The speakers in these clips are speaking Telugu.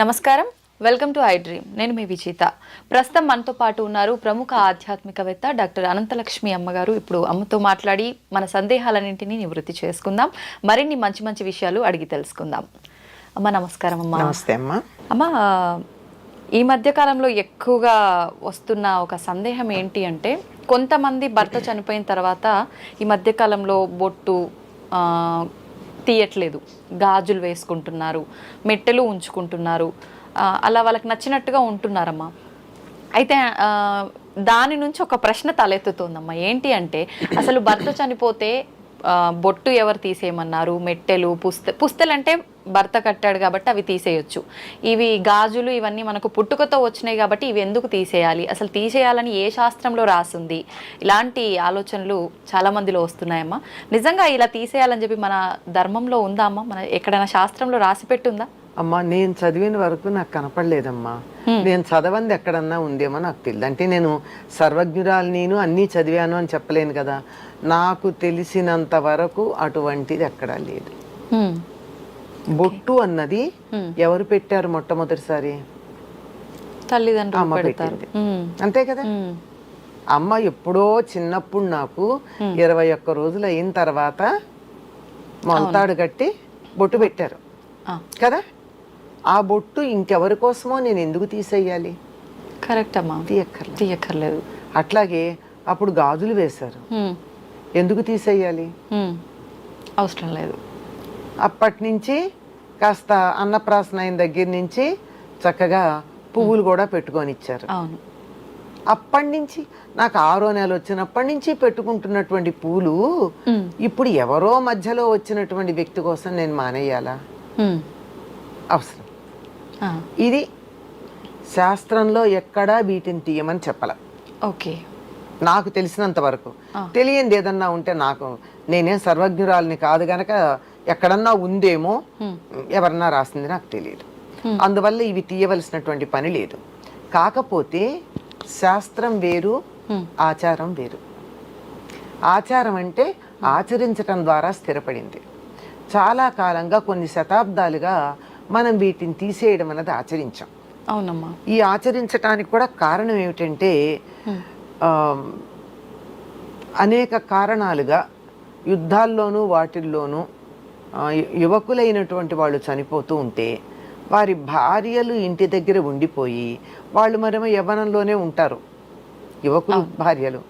నమస్కారం. వెల్కమ్ టు ఐ డ్రీమ్ నేను మీ విజేత. ప్రస్తుతం మనతో పాటు ఉన్నారు ప్రముఖ ఆధ్యాత్మికవేత్త డాక్టర్ అనంతలక్ష్మి అమ్మగారు. ఇప్పుడు అమ్మతో మాట్లాడి మన సందేహాలన్నింటినీ నివృత్తి చేసుకుందాం. మరిన్ని మంచి మంచి విషయాలు అడిగి తెలుసుకుందాం. అమ్మ నమస్కారం అమ్మ. నమస్తే అమ్మా. అమ్మ ఈ మధ్య కాలంలో ఎక్కువగా వస్తున్న ఒక సందేహం ఏంటి అంటే కొంతమంది భర్త చనిపోయిన తర్వాత ఈ మధ్య కాలంలో బొట్టు తీయట్లేదు. గాజులు వేసుకుంటున్నారు మెట్టెలు ఉంచుకుంటున్నారు. అలా వాళ్ళకి నచ్చినట్టుగా ఉంటున్నారమ్మా. అయితే దాని నుంచి ఒక ప్రశ్న తలెత్తుతోందమ్మా. ఏంటి అంటే అసలు భర్త చనిపోతే బొట్టు ఎవరు తీసేయమన్నారు? మెట్టెలు పుస్త పుస్తలు అంటే భర్త కట్టాడు కాబట్టి అవి తీసేయొచ్చు. ఇవి గాజులు ఇవన్నీ మనకు పుట్టుకతో వచ్చినాయి కాబట్టి ఇవి ఎందుకు తీసేయాలి? అసలు తీసేయాలని ఏ శాస్త్రంలో రాసింది? ఇలాంటి ఆలోచనలు చాలా మందిలో వస్తున్నాయమ్మా. నిజంగా ఇలా తీసేయాలని చెప్పి మన ధర్మంలో ఉందా అమ్మా? మన ఎక్కడైనా శాస్త్రంలో రాసి పెట్టుందా అమ్మా నేను చదివిన వరకు నాకు కనపడలేదమ్మా. నేను చదవంది ఎక్కడన్నా ఉందేమో నాకు తెలియదు అంటే నేను సర్వజ్ఞురాలు నేను అన్నీ చదివాను అని చెప్పలేను కదా. నాకు తెలిసినంత వరకు అటువంటిది ఎక్కడా లేదు. బొట్టు అన్నది ఎవరు పెట్టారు మొట్టమొదటిసారి? తల్లిదండ్రులు పెట్టింది. అంతే కదా. అమ్మ ఎప్పుడో చిన్నప్పుడు నాకు ఇరవై ఒక్క రోజులు అయిన తర్వాత మొంతాడు కట్టి బొట్టు పెట్టారు. కదా? ఆ బొట్టు ఇంకెవరి కోసమో నేను ఎందుకు తీసేయాలి? కరెక్ట్ అమ్మా. తీయక్కర్లేదు. తీయక్కర్లేదు. అట్లాగే అప్పుడు గాజులు వేశారు. ఎందుకు తీసేయాలి. అవసరం లేదు. అప్పటి నుంచి కాస్త అన్నప్రాసన అయిన దగ్గర నుంచి చక్కగా పువ్వులు కూడా పెట్టుకొని ఇచ్చారు అవును. అప్పటి నుంచి నాకు ఆరో నెల వచ్చినప్పటి నుంచి పెట్టుకుంటున్నటువంటి పూలు. ఇప్పుడు ఎవరో మధ్యలో వచ్చినటువంటి వ్యక్తి కోసం నేను మానేయాలా. అవసరం. ఇది శాస్త్రంలో ఎక్కడా వీటిని తీయమని చెప్పాల. ఓకే. నాకు తెలిసినంత వరకు. తెలియంది ఏదన్నా ఉంటే నాకు నేనేం సర్వజ్ఞురాలని కాదు గనక ఎక్కడన్నా ఉందేమో ఎవరన్నా రాసింది నాకు తెలియదు. అందువల్ల ఇవి తీయవలసినటువంటి పని లేదు. కాకపోతే శాస్త్రం వేరు ఆచారం వేరు. ఆచారం అంటే ఆచరించటం ద్వారా స్థిరపడింది. చాలా కాలంగా కొన్ని శతాబ్దాలుగా మనం వీటిని తీసేయడం అనేది ఆచరించాం. అవునమ్మా. ఈ ఆచరించటానికి కూడా కారణం ఏమిటంటే అనేక కారణాలుగా యుద్ధాల్లోనూ వాటిల్లోనూ యువకులైనటువంటి వాళ్ళు చనిపోతూ ఉంటే వారి భార్యలు ఇంటి దగ్గర ఉండిపోయి వాళ్ళు మరేమో యవ్వనంలోనే ఉంటారు. యువకులు భార్యలు.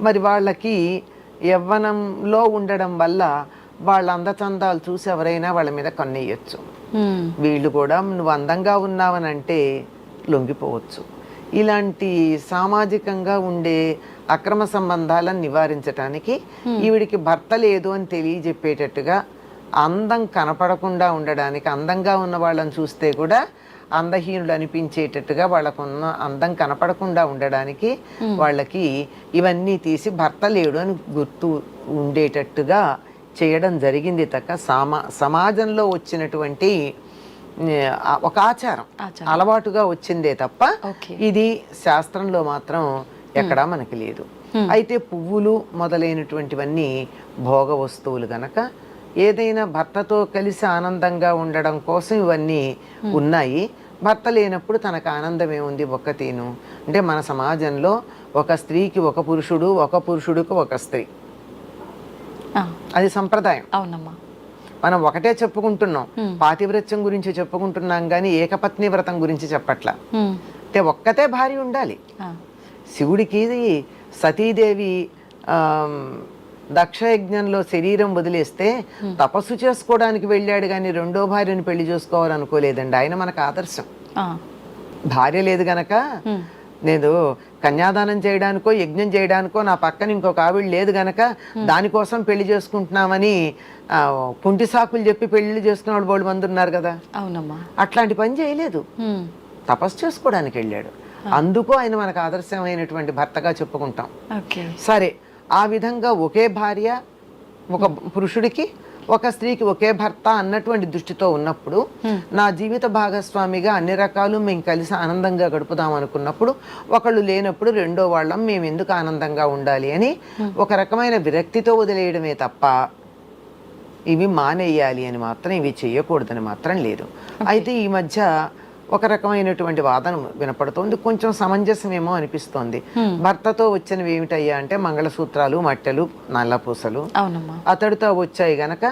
మరి వాళ్ళకి యవ్వనంలో ఉండడం వల్ల వాళ్ళ అందచందాలు చూసి ఎవరైనా వాళ్ళ మీద కన్నెయ్యొచ్చు హ్మ్. వీళ్ళు కూడా నువ్వు అందంగా ఉన్నావని అంటే లొంగిపోవచ్చు. ఇలాంటి సామాజికంగా ఉండే అక్రమ సంబంధాలను నివారించడానికి ఈవిడికి భర్త లేదు అని తెలియజెప్పేటట్టుగా అందం కనపడకుండా ఉండడానికి అందంగా ఉన్న వాళ్ళని చూస్తే కూడా అందహీనులు అనిపించేటట్టుగా వాళ్ళకున్న అందం కనపడకుండా ఉండడానికి వాళ్ళకి ఇవన్నీ తీసి భర్త లేడు అని గుర్తు ఉండేటట్టుగా చేయడం జరిగింది తక్క. సమా సమాజంలో వచ్చినటువంటి ఒక ఆచారం. అలవాటుగా వచ్చిందే తప్ప ఇది శాస్త్రంలో మాత్రం ఎక్కడా మనకి లేదు. అయితే పువ్వులు మొదలైనటువంటివన్నీ భోగ వస్తువులు గనక ఏదైనా భర్తతో కలిసి ఆనందంగా ఉండడం కోసం ఇవన్నీ ఉన్నాయి. భర్త లేనప్పుడు తనకు ఆనందం ఏముంది ఒక్కతీను అంటే మన సమాజంలో ఒక స్త్రీకి ఒక పురుషుడు ఒక పురుషుడికి ఒక స్త్రీ. అది సంప్రదాయం. అవునమ్మా. మనం ఒకటే చెప్పుకుంటున్నాం. పాతివ్రత్యం గురించి చెప్పుకుంటున్నాం కానీ ఏకపత్ని వ్రతం గురించి చెప్పట్ల. అంటే ఒక్కతే భార్య ఉండాలి. శివుడికి సతీదేవి దక్షయజ్ఞంలో శరీరం వదిలేస్తే తపస్సు చేసుకోవడానికి వెళ్ళాడు కానీ రెండో భార్యను పెళ్ళి చేసుకోవాలనుకోలేదండి. ఆయన మనకు ఆదర్శం. భార్య లేదు గనక నేను కన్యాదానం చేయడానికో యజ్ఞం చేయడానికో నా పక్కన ఇంకొక ఆవిడ లేదు గనక దానికోసం పెళ్ళి చేసుకుంటున్నామని కుంటి సాకులు చెప్పి పెళ్ళి చేసుకున్న వాళ్ళు మంది ఉన్నారు కదా. అవునమ్మా. అట్లాంటి పని చేయలేదు. తపస్సు చేసుకోవడానికి వెళ్ళాడు. అందుకు ఆయన మనకు ఆదర్శమైనటువంటి భర్తగా చెప్పుకుంటాం. సరే ఆ విధంగా ఒకే భార్య ఒక పురుషుడికి ఒక స్త్రీకి ఒకే భర్త అన్నటువంటి దృష్టితో ఉన్నప్పుడు నా జీవిత భాగస్వామిగా అన్ని రకాలు మేము కలిసి ఆనందంగా గడుపుదాం అనుకున్నప్పుడు ఒకళ్ళు లేనప్పుడు రెండో వాళ్ళం మేము ఎందుకు ఆనందంగా ఉండాలి అని ఒక రకమైన విరక్తితో వదిలేయడమే తప్ప ఇవి మానేయాలి అని మాత్రం ఇవి చేయకూడదని మాత్రం లేదు. అయితే ఈ మధ్య ఒక రకమైనటువంటి వాదన వినపడుతోంది. కొంచెం సమంజసమేమో అనిపిస్తోంది. భర్తతో వచ్చినవి ఏమిటయ్యా అంటే మంగళసూత్రాలు మట్టెలు నల్లపూసలు. అవునమ్మా. అతడితో వచ్చాయి గనక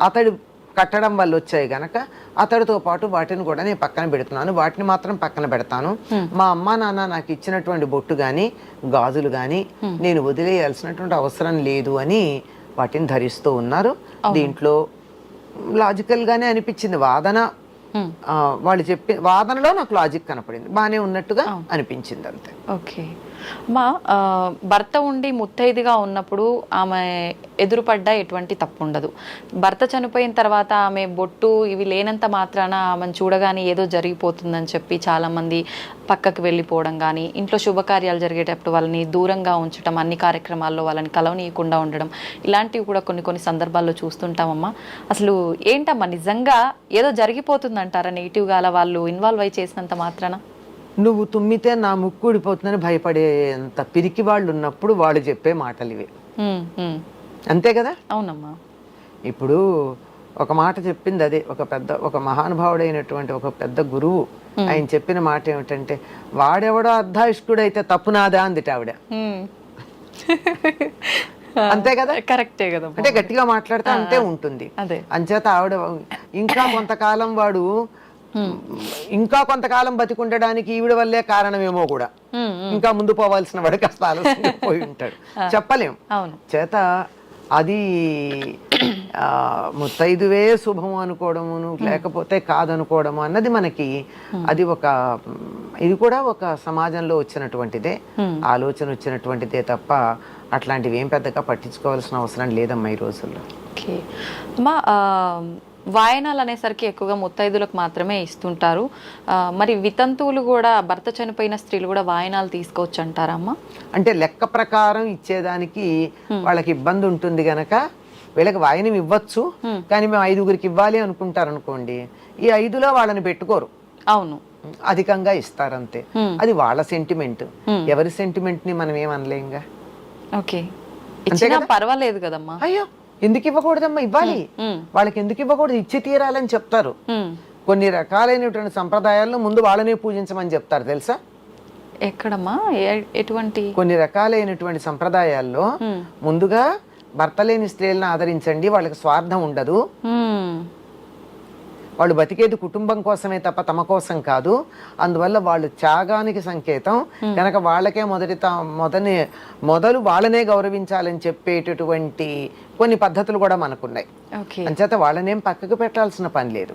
అతడు కట్టడం వల్ల వచ్చాయి గనక అతడితో పాటు వాటిని కూడా నేను పక్కన పెడుతున్నాను. వాటిని మాత్రం పక్కన పెడతాను. మా అమ్మ నాన్న నాకు ఇచ్చినటువంటి బొట్టు కానీ గాజులు కానీ నేను వదిలేయాల్సినటువంటి అవసరం లేదు అని వాటిని ధరిస్తూ ఉన్నారు. దీంట్లో లాజికల్ గానే అనిపించింది. వాదన వాళ్ళు చెప్పి వాదనలో నాకు లాజిక్ కనపడింది. బాగానే ఉన్నట్టుగా అనిపించింది అంతే. ఓకే మా భర్త ఉండి ముత్తైదుగా ఉన్నప్పుడు ఆమె ఎదురుపడ్డ ఎటువంటి తప్పు ఉండదు భర్త చనిపోయిన తర్వాత ఆమె బొట్టు ఇవి లేనంత మాత్రాన ఆమెను చూడగానే ఏదో జరిగిపోతుందని చెప్పి చాలామంది పక్కకు వెళ్ళిపోవడం కానీ ఇంట్లో శుభకార్యాలు జరిగేటప్పుడు వాళ్ళని దూరంగా ఉంచడం అన్ని కార్యక్రమాల్లో వాళ్ళని కలవనీయకుండా ఉండడం ఇలాంటివి కూడా కొన్ని కొన్ని సందర్భాల్లో చూస్తుంటామమ్మా. అసలు ఏంటమ్మా నిజంగా ఏదో జరిగిపోతుందంటారా నెగిటివ్గా అలా వాళ్ళు ఇన్వాల్వ్ అయి చేసినంత మాత్రాన? నువ్వు తుమ్మితే నా ముక్కు ఊడిపోతుందని భయపడేంత పిరికి వాళ్ళు ఉన్నప్పుడు వాళ్ళు చెప్పే మాటలు ఇవే. అంతే కదా? అవునమ్మా. ఇప్పుడు ఒక మాట చెప్పింది అదే ఒక పెద్ద ఒక మహానుభావుడైనటువంటి ఒక పెద్ద గురువు ఆయన చెప్పిన మాట ఏమిటంటే వాడెవడో అర్ధాయుష్కుడైతే తప్పు నాదా అందిట ఆవిడ. అంతే కదా? కరెక్టే కదా అంటే గట్టిగా మాట్లాడితే అంతే ఉంటుంది. అదే. అంచేత ఆవిడ ఇంకా కొంతకాలం వాడు ఇంకా కొంతకాలం బతికుండడానికి ఈవిడ వల్లే కారణమేమో కూడా. ఇంకా ముందు పోవాల్సిన వాడు కాస్త ఆలస్యంగా పోయి ఉంటాడు. చెప్పలేం. చేత అది ముత్తైదువే శుభం అనుకోవడమును లేకపోతే కాదనుకోవడము అన్నది మనకి అది ఒక ఇది కూడా ఒక సమాజంలో వచ్చినటువంటిదే. ఆలోచన వచ్చినటువంటిదే తప్ప అట్లాంటివి ఏం పెద్దగా పట్టించుకోవాల్సిన అవసరం లేదమ్మా ఈ రోజుల్లో. ఓకే. అమ్మా ఆ, వాయనాలు అనేసరికి ఎక్కువగా ముత్తైదులకు మాత్రమే ఇస్తుంటారు. మరి వితంతువులు కూడా భర్త చనిపోయిన స్త్రీలు కూడా వాయనాలు తీసుకోవచ్చు అంటారా అమ్మా అంటే లెక్క ప్రకారం ఇచ్చేదానికి వాళ్ళకి ఇబ్బంది ఉంటుంది గనక వీళ్ళకి వాయనం ఇవ్వచ్చు. కానీ మేము ఐదుగురికి ఇవ్వాలి అనుకుంటారు అనుకోండి ఈ ఐదులో వాళ్ళని పెట్టుకోరు. అవును. అధికంగా ఇస్తారంతే. అది వాళ్ళ సెంటిమెంట్ ఎవరి సెంటిమెంట్ని మనం ఏమనలేంగా? ఓకే. పర్వాలేదు కదమ్మా. అయ్యో! ఎందుకు ఇవ్వకూడదమ్మా? ఇవ్వాలి. వాళ్ళకి ఎందుకు ఇవ్వకూడదు? ఇచ్చి తీరాలని చెప్తారు. కొన్ని రకాలైనటువంటి సంప్రదాయాల్లో ముందు వాళ్ళనే పూజించమని చెప్తారు. తెలుసా? ఎక్కడమ్మా? ఎటువంటి? కొన్ని రకాలైనటువంటి సంప్రదాయాల్లో ముందుగా భర్త లేని స్త్రీలను ఆదరించండి. వాళ్ళకి స్వార్థం ఉండదు. వాళ్ళు బతికేది కుటుంబం కోసమే తప్ప తమ కోసం కాదు. అందువల్ల వాళ్ళు త్యాగానికి సంకేతం. కనుక వాళ్ళకే మొదటి మొదని మొదలు వాళ్ళనే గౌరవించాలని చెప్పేటటువంటి కొన్ని పద్ధతులు కూడా మనకున్నాయి. అంచేత వాళ్ళనేం పక్కకు పెట్టాల్సిన పని లేదు.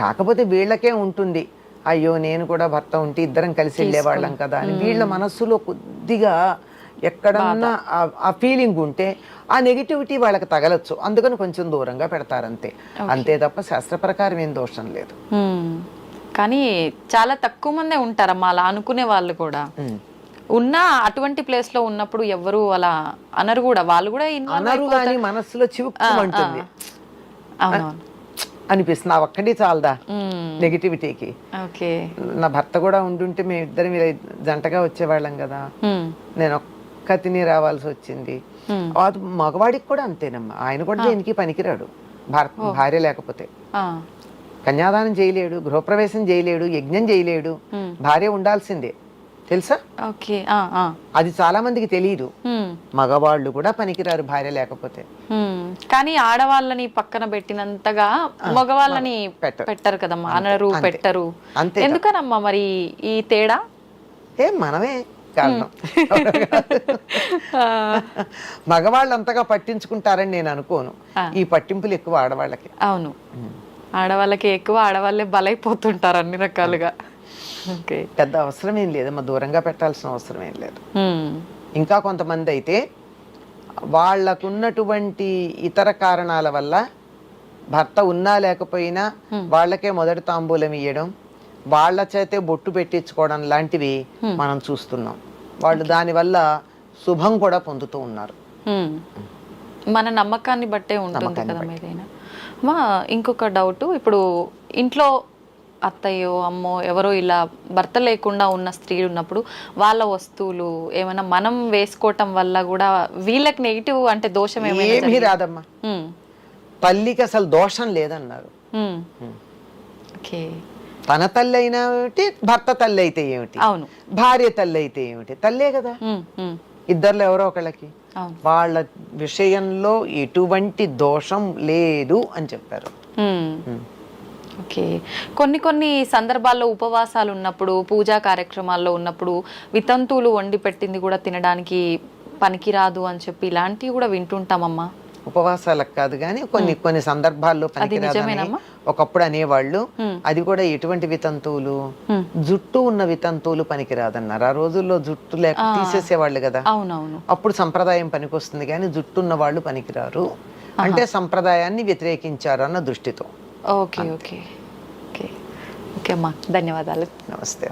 కాకపోతే వీళ్ళకే ఉంటుంది. అయ్యో నేను కూడా భర్త ఉంటే ఇద్దరం కలిసి వెళ్ళేవాళ్ళం కదా అని వీళ్ళ మనస్సులో కొద్దిగా ఎక్కడన్నా ఆ- ఫీలింగ్ ఉంటే ఆ నెగిటివిటీ వాళ్ళకి తగలొచ్చు. అందుకని కొంచెం దూరంగా పెడతారంతే. అంతే తప్ప శాస్త్ర ప్రకారం ఏం దోషం లేదు. కానీ చాలా తక్కువ మందే ఉంటారమ్మా అలా అనుకునే వాళ్ళు కూడా. ఉన్న అటువంటి ప్లేస్లో ఉన్నప్పుడు ఎవరు అలా అనరు కూడా. వాళ్ళు కూడా అనరు. కానీ మనస్సులో చివుక్కుమంటుంది అనిపిస్తుంది. ఆ ఒక్కటి చాలదా నెగిటివిటీకి ఓకే. నా భర్త కూడా ఉండుంటే మేము ఇద్దరం ఇలా జంటగా వచ్చేవాళ్ళం కదా. నేను ఒక్క తిని రావాల్సి వచ్చింది. అది మగవాడికి కూడా అంతేనమ్మా. ఆయన కూడా దేనికి పనికిరాడు. భారత భార్య లేకపోతే. కన్యాదానం చేయలేడు గృహప్రవేశం చేయలేడు యజ్ఞం చేయలేడు. భార్య ఉండాల్సిందే. తెలుసా? అది చాలా మందికి తెలియదు మగవాళ్ళు కూడా పనికిరారు భార్య లేకపోతే. కానీ ఆడవాళ్ళని పక్కన పెట్టినంతగా మగవాళ్ళని పెట్టరు. కదమ్మా. అనరు పెట్టరు. అంతే ఎందుకనమ్మా మరి ఈ తేడా? ఏ మనమే కారణం. మగవాళ్ళు అంతగా పట్టించుకుంటారని నేను అనుకోను. ఈ పట్టింపులు ఎక్కువ ఆడవాళ్ళకి. అవును. ఆడవాళ్ళకి ఎక్కువ ఆడవాళ్ళే బలైపోతుంటారు అన్ని రకాలుగా. పెద్ద అవసరం ఏం లేదమ్మా దూరంగా పెట్టాల్సిన అవసరం ఏం లేదు ఇంకా కొంతమంది అయితే వాళ్ళకున్నటువంటి ఇతర కారణాల వల్ల భర్త ఉన్నా లేకపోయినా వాళ్ళకే మొదటి తాంబూలం ఇవ్వడం వాళ్ళ చేతే బొట్టు పెట్టించుకోవడం లాంటివి మనం చూస్తున్నాం. వాళ్ళు దానివల్ల శుభం కూడా పొందుతూ ఉన్నారు. మన నమ్మకాన్ని బట్టే ఉంటుంది కదా ఏదైనా మా ఇంకొక డౌట్ ఇప్పుడు ఇంట్లో అత్తయ్యో అమ్మో ఎవరో ఇలా భర్త లేకుండా ఉన్న స్త్రీలు ఉన్నప్పుడు వాళ్ళ వస్తువులు ఏమైనా మనం వేసుకోవటం వల్ల కూడా వీళ్ళకి నెగిటివ్ అంటే దోషం ఏమీ రాదమ్మా. తల్లికి అసలు దోషం లేదన్నారు. ఓకే. తన తల్లి అయినా ఏమిటి భర్త తల్లి అయితే ఏమిటి అవును. భార్య తల్లి అయితే ఏమిటి తల్లే కదా. ఇద్దర్లో ఎవరో ఒకళ్ళకి. వాళ్ళ విషయంలో ఎటువంటి దోషం లేదు అని చెప్పారు. ఓకే. కొన్ని కొన్ని సందర్భాల్లో ఉపవాసాలు ఉన్నప్పుడు పూజా కార్యక్రమాల్లో ఉన్నప్పుడు వితంతువులు వండి పెట్టింది కూడా తినడానికి పనికిరాదు అని చెప్పి ఇలాంటివి కూడా వింటుంటామమ్మా. ఉపవాసాలకు కాదు కానీ కొన్ని కొన్ని సందర్భాల్లో పనికిరాదని? ఒకప్పుడు అనేవాళ్ళు. అది కూడా ఎటువంటి వితంతువులు. జుట్టు ఉన్న వితంతువులు పనికిరాదన్నారు. ఆ రోజుల్లో జుట్టు లేక తీసేసేవాళ్ళు కదా. అప్పుడు సంప్రదాయం పనికొస్తుంది కానీ జుట్టు ఉన్న వాళ్ళు పనికిరారు. అంటే సంప్రదాయాన్ని వ్యతిరేకించారు అన్న దృష్టితో. Okay okay. ఓకే. ఓకే అమ్మా. ధన్యవాదాలు. నమస్తే